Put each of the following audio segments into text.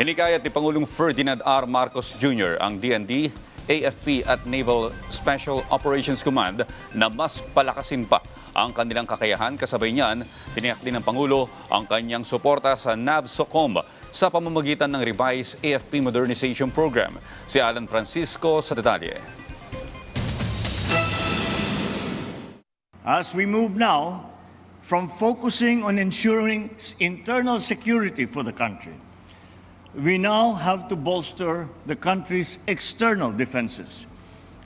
Hinikayat ni Pangulong Ferdinand R. Marcos Jr. ang DND, AFP at Naval Special Operations Command na mas palakasin pa ang kanilang kakayahan. Kasabay niyan, tiniyak din ng Pangulo ang kanyang suporta sa NAVSOCOM sa pamamagitan ng revised AFP Modernization Program. Si Alan Francisco sa detalye. As we move now from focusing on ensuring internal security for the country, we now have to bolster the country's external defenses.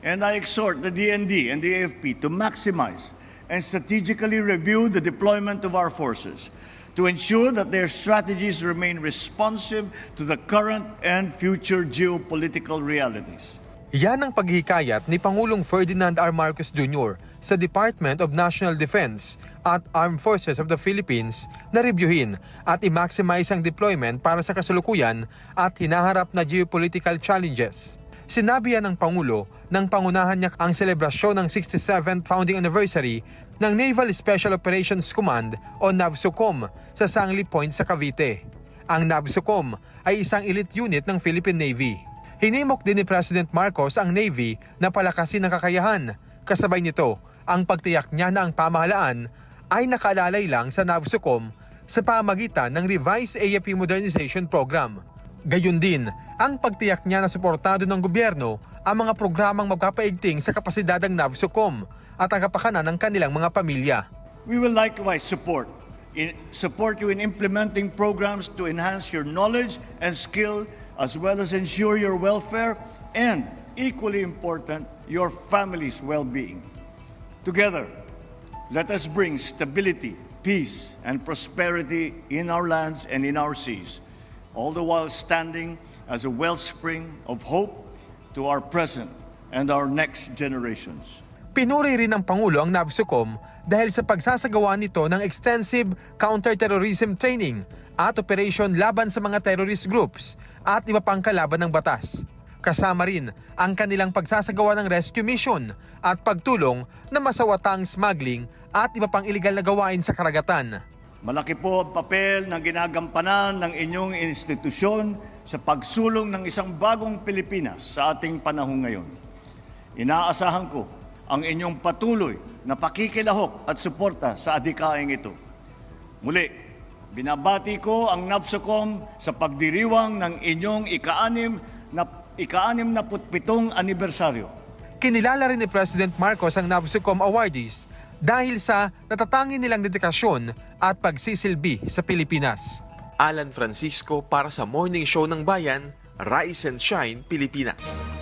And I exhort the DND and the AFP to maximize and strategically review the deployment of our forces to ensure that their strategies remain responsive to the current and future geopolitical realities. Yan ang paghihikayat ni Pangulong Ferdinand R. Marcos Jr. sa Department of National Defense at Armed Forces of the Philippines na reviewin at i-maximize ang deployment para sa kasulukuyan at hinaharap na geopolitical challenges. Sinabi yan ng Pangulo nang pangunahan niya ang selebrasyon ng 67th founding anniversary ng Naval Special Operations Command o NAVSOCOM sa Sangli Point sa Cavite. Ang NAVSOCOM ay isang elite unit ng Philippine Navy. Hinimok din ni President Marcos ang Navy na palakasin ang kakayahan. Kasabay nito, ang pagtiyak niya na ang pamahalaan ay nakaalalay lang sa NAVSOCOM sa pamagitan ng revised AFP Modernization Program. Gayun din, ang pagtiyak niya na suportado ng gobyerno ang mga programang magpapaigting sa kapasidad ng NAVSOCOM at ang kapakanan ng kanilang mga pamilya. We will likewise support in, support you in implementing programs to enhance your knowledge and skill as well as ensure your welfare and equally important your family's well-being. Together, let us bring stability, peace and prosperity in our lands and in our seas, all the while standing as a wellspring of hope to our present and our next generations. Pinuri rin ng Pangulo ang NAVSOCOM dahil sa pagsasagawa nito ng extensive counterterrorism training at operation laban sa mga terrorist groups at iba pang kalaban ng batas. Kasama rin ang kanilang pagsasagawa ng rescue mission at pagtulong na masawatang smuggling at iba pang iligal na gawain sa karagatan. Malaki po ang papel na ginagampanan ng inyong institusyon sa pagsulong ng isang bagong Pilipinas sa ating panahon ngayon. Inaasahan ko ang inyong patuloy na pakikilahok at suporta sa adhikaing ito. Muli, binabati ko ang NAPSOCOM sa pagdiriwang ng inyong ika-anim na ika-anim na putpitong anibersaryo. Kinilala rin ni President Marcos ang NAVSOCOM awardees dahil sa natatangin nilang dedikasyon at pagsisilbi sa Pilipinas. Alan Francisco para sa Morning Show ng Bayan, Rise and Shine, Pilipinas.